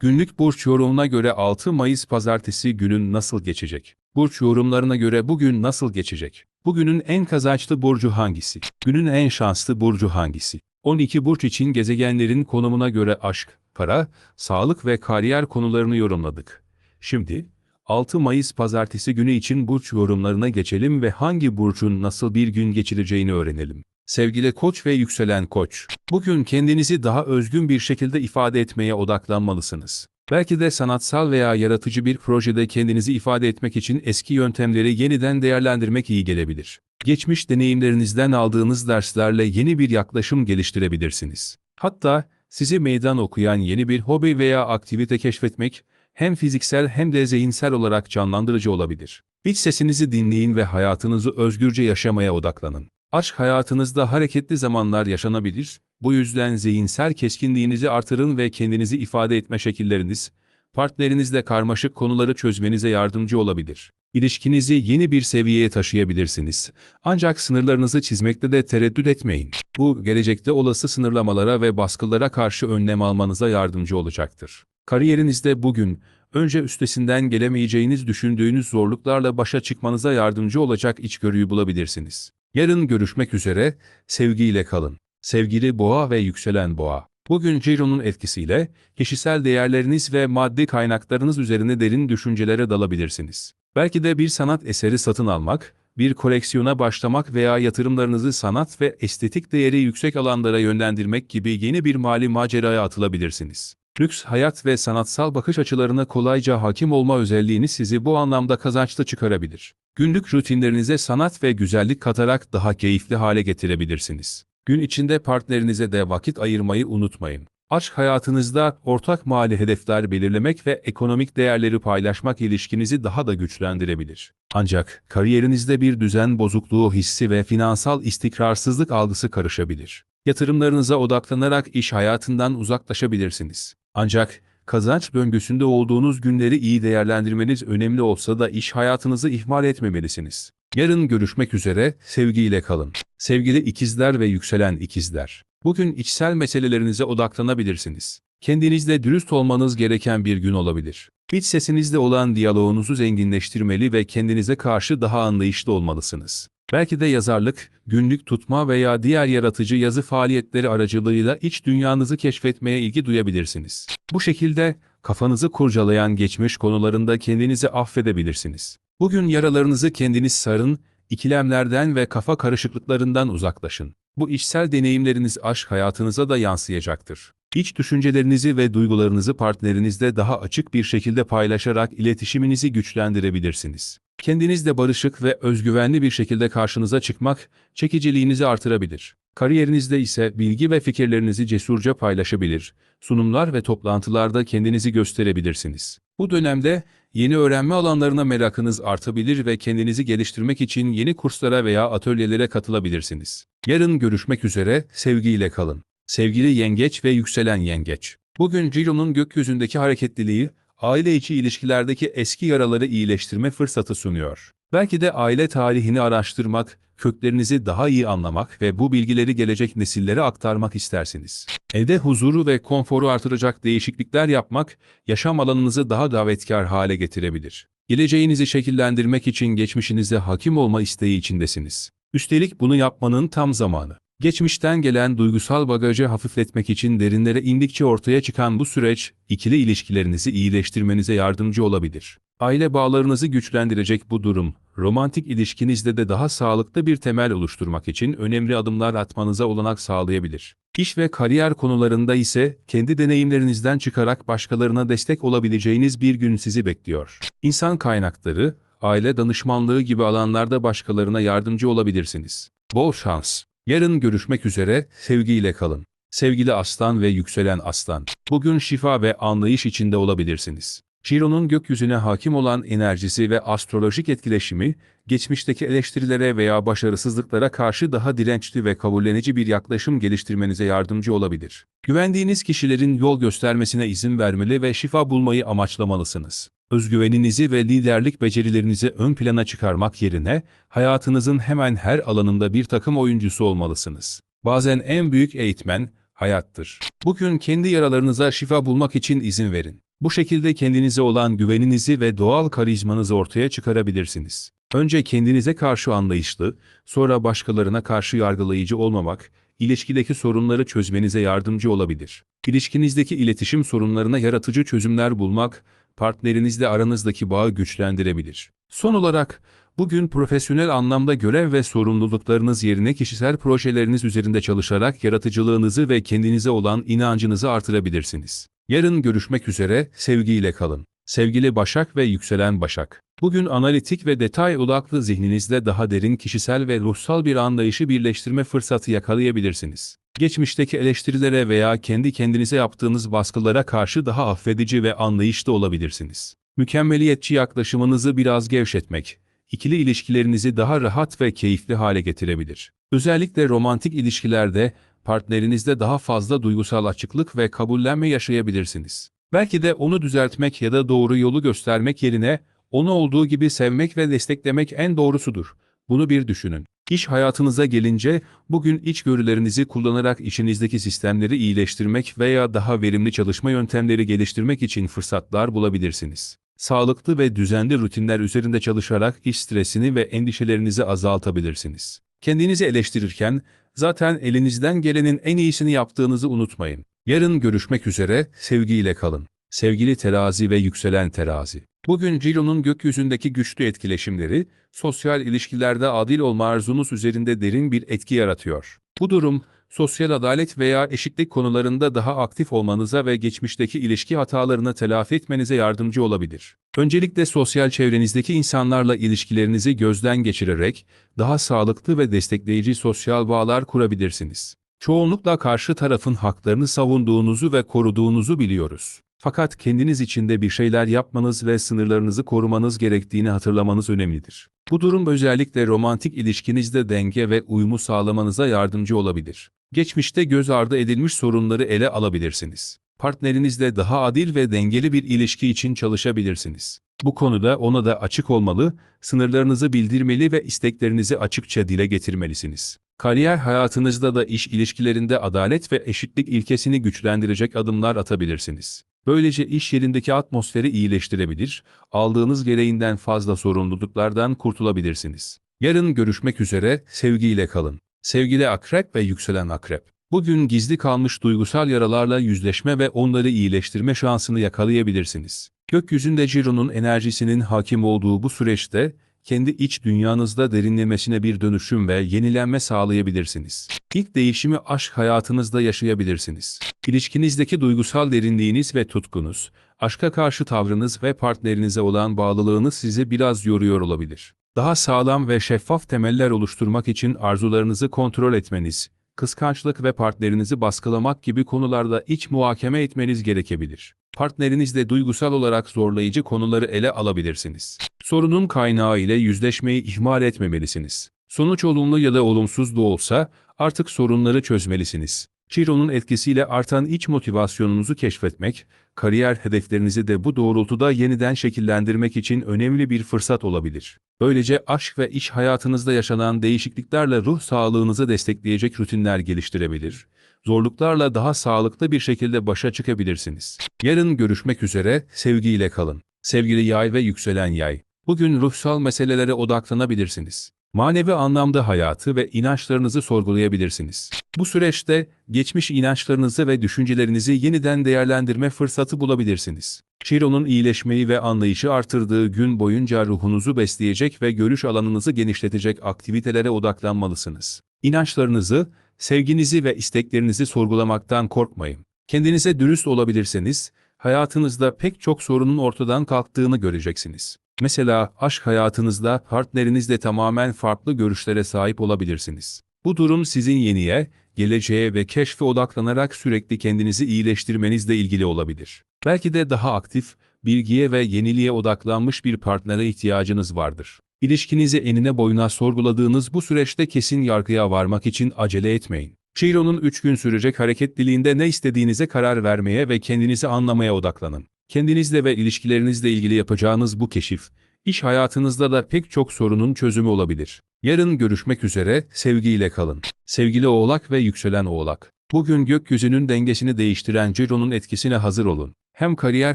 Günlük burç yorumuna göre 6 Mayıs pazartesi günün nasıl geçecek? Burç yorumlarına göre bugün nasıl geçecek? Bugünün en kazançlı burcu hangisi? Günün en şanslı burcu hangisi? 12 burç için gezegenlerin konumuna göre aşk, para, sağlık ve kariyer konularını yorumladık. Şimdi 6 Mayıs pazartesi günü için burç yorumlarına geçelim ve hangi burcun nasıl bir gün geçireceğini öğrenelim. Sevgili koç ve yükselen koç, bugün kendinizi daha özgün bir şekilde ifade etmeye odaklanmalısınız. Belki de sanatsal veya yaratıcı bir projede kendinizi ifade etmek için eski yöntemleri yeniden değerlendirmek iyi gelebilir. Geçmiş deneyimlerinizden aldığınız derslerle yeni bir yaklaşım geliştirebilirsiniz. Hatta sizi meydan okuyan yeni bir hobi veya aktivite keşfetmek hem fiziksel hem de zihinsel olarak canlandırıcı olabilir. İç sesinizi dinleyin ve hayatınızı özgürce yaşamaya odaklanın. Aşk hayatınızda hareketli zamanlar yaşanabilir, bu yüzden zihinsel keskinliğinizi artırın ve kendinizi ifade etme şekilleriniz, partnerinizle karmaşık konuları çözmenize yardımcı olabilir. İlişkinizi yeni bir seviyeye taşıyabilirsiniz. Ancak sınırlarınızı çizmekte de tereddüt etmeyin. Bu, gelecekte olası sınırlamalara ve baskılara karşı önlem almanıza yardımcı olacaktır. Kariyerinizde bugün, önce üstesinden gelemeyeceğiniz düşündüğünüz zorluklarla başa çıkmanıza yardımcı olacak içgörüyü bulabilirsiniz. Yarın görüşmek üzere, sevgiyle kalın. Sevgili boğa ve yükselen boğa. Bugün Ciro'nun etkisiyle, kişisel değerleriniz ve maddi kaynaklarınız üzerine derin düşüncelere dalabilirsiniz. Belki de bir sanat eseri satın almak, bir koleksiyona başlamak veya yatırımlarınızı sanat ve estetik değeri yüksek alanlara yönlendirmek gibi yeni bir mali maceraya atılabilirsiniz. Lüks hayat ve sanatsal bakış açılarına kolayca hakim olma özelliğini sizi bu anlamda kazançlı çıkarabilir. Günlük rutinlerinize sanat ve güzellik katarak daha keyifli hale getirebilirsiniz. Gün içinde partnerinize de vakit ayırmayı unutmayın. Aşk hayatınızda ortak mali hedefler belirlemek ve ekonomik değerleri paylaşmak ilişkinizi daha da güçlendirebilir. Ancak kariyerinizde bir düzen bozukluğu hissi ve finansal istikrarsızlık algısı karışabilir. Yatırımlarınıza odaklanarak iş hayatından uzaklaşabilirsiniz. Ancak kazanç döngüsünde olduğunuz günleri iyi değerlendirmeniz önemli olsa da iş hayatınızı ihmal etmemelisiniz. Yarın görüşmek üzere, sevgiyle kalın. Sevgili ikizler ve yükselen ikizler. Bugün içsel meselelerinize odaklanabilirsiniz. Kendinizle dürüst olmanız gereken bir gün olabilir. İç sesinizle olan diyaloğunuzu zenginleştirmeli ve kendinize karşı daha anlayışlı olmalısınız. Belki de yazarlık, günlük tutma veya diğer yaratıcı yazı faaliyetleri aracılığıyla iç dünyanızı keşfetmeye ilgi duyabilirsiniz. Bu şekilde kafanızı kurcalayan geçmiş konularında kendinizi affedebilirsiniz. Bugün yaralarınızı kendiniz sarın, ikilemlerden ve kafa karışıklıklarından uzaklaşın. Bu içsel deneyimleriniz aşk hayatınıza da yansıyacaktır. İç düşüncelerinizi ve duygularınızı partnerinizle daha açık bir şekilde paylaşarak iletişiminizi güçlendirebilirsiniz. Kendinizle barışık ve özgüvenli bir şekilde karşınıza çıkmak, çekiciliğinizi artırabilir. Kariyerinizde ise bilgi ve fikirlerinizi cesurca paylaşabilir, sunumlar ve toplantılarda kendinizi gösterebilirsiniz. Bu dönemde yeni öğrenme alanlarına merakınız artabilir ve kendinizi geliştirmek için yeni kurslara veya atölyelere katılabilirsiniz. Yarın görüşmek üzere, sevgiyle kalın. Sevgili yengeç ve yükselen yengeç. Bugün Ciro'nun gökyüzündeki hareketliliği, aile içi ilişkilerdeki eski yaraları iyileştirme fırsatı sunuyor. Belki de aile tarihini araştırmak, köklerinizi daha iyi anlamak ve bu bilgileri gelecek nesillere aktarmak istersiniz. Evde huzuru ve konforu artıracak değişiklikler yapmak, yaşam alanınızı daha davetkar hale getirebilir. Geleceğinizi şekillendirmek için geçmişinize hakim olma isteği içindesiniz. Üstelik bunu yapmanın tam zamanı. Geçmişten gelen duygusal bagajı hafifletmek için derinlere indikçe ortaya çıkan bu süreç, ikili ilişkilerinizi iyileştirmenize yardımcı olabilir. Aile bağlarınızı güçlendirecek bu durum, romantik ilişkinizde de daha sağlıklı bir temel oluşturmak için önemli adımlar atmanıza olanak sağlayabilir. İş ve kariyer konularında ise kendi deneyimlerinizden çıkarak başkalarına destek olabileceğiniz bir gün sizi bekliyor. İnsan kaynakları, aile danışmanlığı gibi alanlarda başkalarına yardımcı olabilirsiniz. Bol şans. Yarın görüşmek üzere, sevgiyle kalın. Sevgili aslan ve yükselen aslan, bugün şifa ve anlayış içinde olabilirsiniz. Chiron'un gökyüzüne hakim olan enerjisi ve astrolojik etkileşimi, geçmişteki eleştirilere veya başarısızlıklara karşı daha dirençli ve kabullenici bir yaklaşım geliştirmenize yardımcı olabilir. Güvendiğiniz kişilerin yol göstermesine izin vermeli ve şifa bulmayı amaçlamalısınız. Özgüveninizi ve liderlik becerilerinizi ön plana çıkarmak yerine, hayatınızın hemen her alanında bir takım oyuncusu olmalısınız. Bazen en büyük eğitmen, hayattır. Bugün kendi yaralarınıza şifa bulmak için izin verin. Bu şekilde kendinize olan güveninizi ve doğal karizmanızı ortaya çıkarabilirsiniz. Önce kendinize karşı anlayışlı, sonra başkalarına karşı yargılayıcı olmamak, ilişkideki sorunları çözmenize yardımcı olabilir. İlişkinizdeki iletişim sorunlarına yaratıcı çözümler bulmak, partnerinizle aranızdaki bağı güçlendirebilir. Son olarak, bugün profesyonel anlamda görev ve sorumluluklarınız yerine kişisel projeleriniz üzerinde çalışarak yaratıcılığınızı ve kendinize olan inancınızı artırabilirsiniz. Yarın görüşmek üzere, sevgiyle kalın. Sevgili Başak ve yükselen Başak. Bugün analitik ve detay odaklı zihninizde daha derin kişisel ve ruhsal bir anlayışı birleştirme fırsatı yakalayabilirsiniz. Geçmişteki eleştirilere veya kendi kendinize yaptığınız baskılara karşı daha affedici ve anlayışlı olabilirsiniz. Mükemmeliyetçi yaklaşımınızı biraz gevşetmek, ikili ilişkilerinizi daha rahat ve keyifli hale getirebilir. Özellikle romantik ilişkilerde partnerinizde daha fazla duygusal açıklık ve kabullenme yaşayabilirsiniz. Belki de onu düzeltmek ya da doğru yolu göstermek yerine onu olduğu gibi sevmek ve desteklemek en doğrusudur. Bunu bir düşünün. İş hayatınıza gelince bugün içgörülerinizi kullanarak işinizdeki sistemleri iyileştirmek veya daha verimli çalışma yöntemleri geliştirmek için fırsatlar bulabilirsiniz. Sağlıklı ve düzenli rutinler üzerinde çalışarak iş stresini ve endişelerinizi azaltabilirsiniz. Kendinizi eleştirirken zaten elinizden gelenin en iyisini yaptığınızı unutmayın. Yarın görüşmek üzere, sevgiyle kalın. Sevgili terazi ve yükselen terazi. Bugün Ciro'nun gökyüzündeki güçlü etkileşimleri, sosyal ilişkilerde adil olma arzunuz üzerinde derin bir etki yaratıyor. Bu durum, sosyal adalet veya eşitlik konularında daha aktif olmanıza ve geçmişteki ilişki hatalarını telafi etmenize yardımcı olabilir. Öncelikle sosyal çevrenizdeki insanlarla ilişkilerinizi gözden geçirerek, daha sağlıklı ve destekleyici sosyal bağlar kurabilirsiniz. Çoğunlukla karşı tarafın haklarını savunduğunuzu ve koruduğunuzu biliyoruz. Fakat kendiniz için de bir şeyler yapmanız ve sınırlarınızı korumanız gerektiğini hatırlamanız önemlidir. Bu durum özellikle romantik ilişkinizde denge ve uyumu sağlamanıza yardımcı olabilir. Geçmişte göz ardı edilmiş sorunları ele alabilirsiniz. Partnerinizle daha adil ve dengeli bir ilişki için çalışabilirsiniz. Bu konuda ona da açık olmalı, sınırlarınızı bildirmeli ve isteklerinizi açıkça dile getirmelisiniz. Kariyer hayatınızda da iş ilişkilerinde adalet ve eşitlik ilkesini güçlendirecek adımlar atabilirsiniz. Böylece iş yerindeki atmosferi iyileştirebilir, aldığınız gereğinden fazla sorumluluklardan kurtulabilirsiniz. Yarın görüşmek üzere, sevgiyle kalın. Sevgili akrep ve yükselen akrep. Bugün gizli kalmış duygusal yaralarla yüzleşme ve onları iyileştirme şansını yakalayabilirsiniz. Gökyüzünde Ciro'nun enerjisinin hakim olduğu bu süreçte, kendi iç dünyanızda derinlemesine bir dönüşüm ve yenilenme sağlayabilirsiniz. İlk değişimi aşk hayatınızda yaşayabilirsiniz. İlişkinizdeki duygusal derinliğiniz ve tutkunuz, aşka karşı tavrınız ve partnerinize olan bağlılığınız sizi biraz yoruyor olabilir. Daha sağlam ve şeffaf temeller oluşturmak için arzularınızı kontrol etmeniz, kıskançlık ve partnerinizi baskılamak gibi konularda iç muhakeme etmeniz gerekebilir. Partnerinizle duygusal olarak zorlayıcı konuları ele alabilirsiniz. Sorunun kaynağı ile yüzleşmeyi ihmal etmemelisiniz. Sonuç olumlu ya da olumsuz da olsa artık sorunları çözmelisiniz. Chiro'nun etkisiyle artan iç motivasyonunuzu keşfetmek, kariyer hedeflerinizi de bu doğrultuda yeniden şekillendirmek için önemli bir fırsat olabilir. Böylece aşk ve iş hayatınızda yaşanan değişikliklerle ruh sağlığınızı destekleyecek rutinler geliştirebilir. Zorluklarla daha sağlıklı bir şekilde başa çıkabilirsiniz. Yarın görüşmek üzere, sevgiyle kalın. Sevgili yay ve yükselen yay. Bugün ruhsal meselelere odaklanabilirsiniz. Manevi anlamda hayatı ve inançlarınızı sorgulayabilirsiniz. Bu süreçte geçmiş inançlarınızı ve düşüncelerinizi yeniden değerlendirme fırsatı bulabilirsiniz. Chiro'nun iyileşmeyi ve anlayışı artırdığı gün boyunca ruhunuzu besleyecek ve görüş alanınızı genişletecek aktivitelere odaklanmalısınız. İnançlarınızı, sevginizi ve isteklerinizi sorgulamaktan korkmayın. Kendinize dürüst olabilirseniz, hayatınızda pek çok sorunun ortadan kalktığını göreceksiniz. Mesela aşk hayatınızda partnerinizle tamamen farklı görüşlere sahip olabilirsiniz. Bu durum sizin yeniye, geleceğe ve keşfe odaklanarak sürekli kendinizi iyileştirmenizle ilgili olabilir. Belki de daha aktif, bilgiye ve yeniliğe odaklanmış bir partnere ihtiyacınız vardır. İlişkinizi enine boyuna sorguladığınız bu süreçte kesin yargıya varmak için acele etmeyin. Chiro'nun 3 gün sürecek hareketliliğinde ne istediğinize karar vermeye ve kendinizi anlamaya odaklanın. Kendinizle ve ilişkilerinizle ilgili yapacağınız bu keşif, iş hayatınızda da pek çok sorunun çözümü olabilir. Yarın görüşmek üzere, sevgiyle kalın. Sevgili Oğlak ve yükselen Oğlak. Bugün gökyüzünün dengesini değiştiren Ciro'nun etkisine hazır olun. Hem kariyer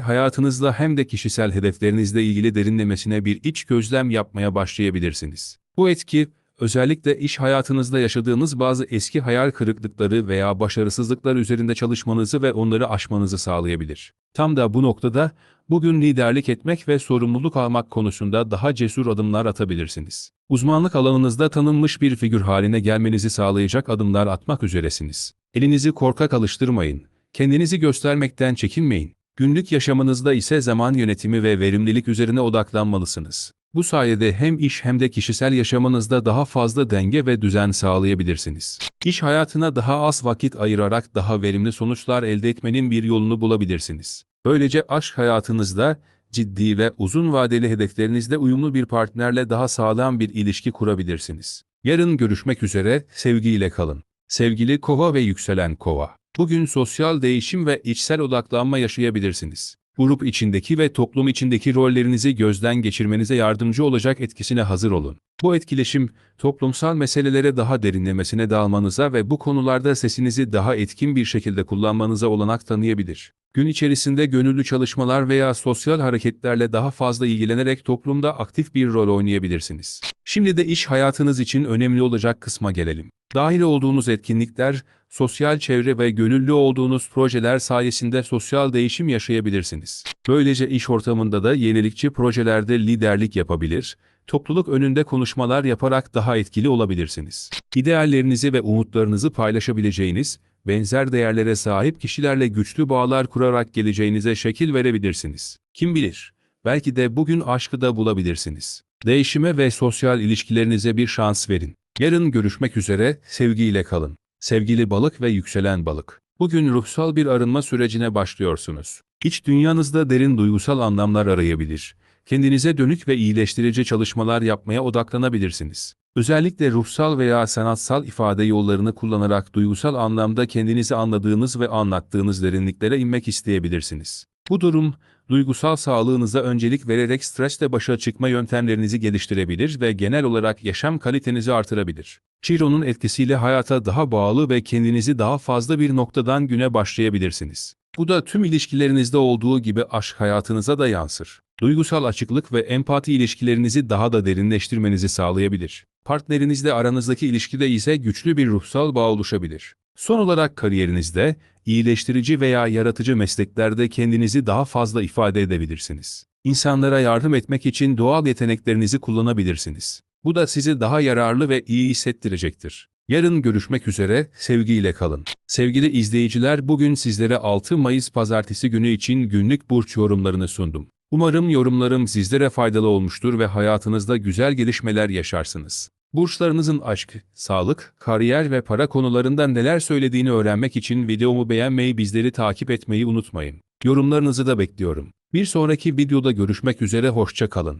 hayatınızla hem de kişisel hedeflerinizle ilgili derinlemesine bir iç gözlem yapmaya başlayabilirsiniz. Bu etki, özellikle iş hayatınızda yaşadığınız bazı eski hayal kırıklıkları veya başarısızlıklar üzerinde çalışmanızı ve onları aşmanızı sağlayabilir. Tam da bu noktada, bugün liderlik etmek ve sorumluluk almak konusunda daha cesur adımlar atabilirsiniz. Uzmanlık alanınızda tanınmış bir figür haline gelmenizi sağlayacak adımlar atmak üzeresiniz. Elinizi korkak alıştırmayın, kendinizi göstermekten çekinmeyin. Günlük yaşamınızda ise zaman yönetimi ve verimlilik üzerine odaklanmalısınız. Bu sayede hem iş hem de kişisel yaşamınızda daha fazla denge ve düzen sağlayabilirsiniz. İş hayatına daha az vakit ayırarak daha verimli sonuçlar elde etmenin bir yolunu bulabilirsiniz. Böylece aşk hayatınızda ciddi ve uzun vadeli hedeflerinizle uyumlu bir partnerle daha sağlam bir ilişki kurabilirsiniz. Yarın görüşmek üzere, sevgiyle kalın. Sevgili kova ve yükselen kova. Bugün sosyal değişim ve içsel odaklanma yaşayabilirsiniz. Grup içindeki ve toplum içindeki rollerinizi gözden geçirmenize yardımcı olacak etkisine hazır olun. Bu etkileşim, toplumsal meselelere daha derinlemesine dalmanıza ve bu konularda sesinizi daha etkin bir şekilde kullanmanıza olanak tanıyabilir. Gün içerisinde gönüllü çalışmalar veya sosyal hareketlerle daha fazla ilgilenerek toplumda aktif bir rol oynayabilirsiniz. Şimdi de iş hayatınız için önemli olacak kısma gelelim. Dahil olduğunuz etkinlikler, sosyal çevre ve gönüllü olduğunuz projeler sayesinde sosyal değişim yaşayabilirsiniz. Böylece iş ortamında da yenilikçi projelerde liderlik yapabilir, topluluk önünde konuşmalar yaparak daha etkili olabilirsiniz. İdeallerinizi ve umutlarınızı paylaşabileceğiniz, benzer değerlere sahip kişilerle güçlü bağlar kurarak geleceğinize şekil verebilirsiniz. Kim bilir, belki de bugün aşkı da bulabilirsiniz. Değişime ve sosyal ilişkilerinize bir şans verin. Yarın görüşmek üzere, sevgiyle kalın. Sevgili balık ve yükselen balık. Bugün ruhsal bir arınma sürecine başlıyorsunuz. İç dünyanızda derin duygusal anlamlar arayabilir. Kendinize dönük ve iyileştirici çalışmalar yapmaya odaklanabilirsiniz. Özellikle ruhsal veya sanatsal ifade yollarını kullanarak duygusal anlamda kendinizi anladığınız ve anlattığınız derinliklere inmek isteyebilirsiniz. Bu durum, duygusal sağlığınıza öncelik vererek stresle başa çıkma yöntemlerinizi geliştirebilir ve genel olarak yaşam kalitenizi artırabilir. Chiron'un etkisiyle hayata daha bağlı ve kendinizi daha fazla bir noktadan güne başlayabilirsiniz. Bu da tüm ilişkilerinizde olduğu gibi aşk hayatınıza da yansır. Duygusal açıklık ve empati ilişkilerinizi daha da derinleştirmenizi sağlayabilir. Partnerinizle aranızdaki ilişkide ise güçlü bir ruhsal bağ oluşabilir. Son olarak kariyerinizde, iyileştirici veya yaratıcı mesleklerde kendinizi daha fazla ifade edebilirsiniz. İnsanlara yardım etmek için doğal yeteneklerinizi kullanabilirsiniz. Bu da sizi daha yararlı ve iyi hissettirecektir. Yarın görüşmek üzere, sevgiyle kalın. Sevgili izleyiciler bugün sizlere 6 Mayıs pazartesi günü için günlük burç yorumlarını sundum. Umarım yorumlarım sizlere faydalı olmuştur ve hayatınızda güzel gelişmeler yaşarsınız. Burçlarınızın aşk, sağlık, kariyer ve para konularında neler söylediğini öğrenmek için videomu beğenmeyi bizleri takip etmeyi unutmayın. Yorumlarınızı da bekliyorum. Bir sonraki videoda görüşmek üzere hoşça kalın.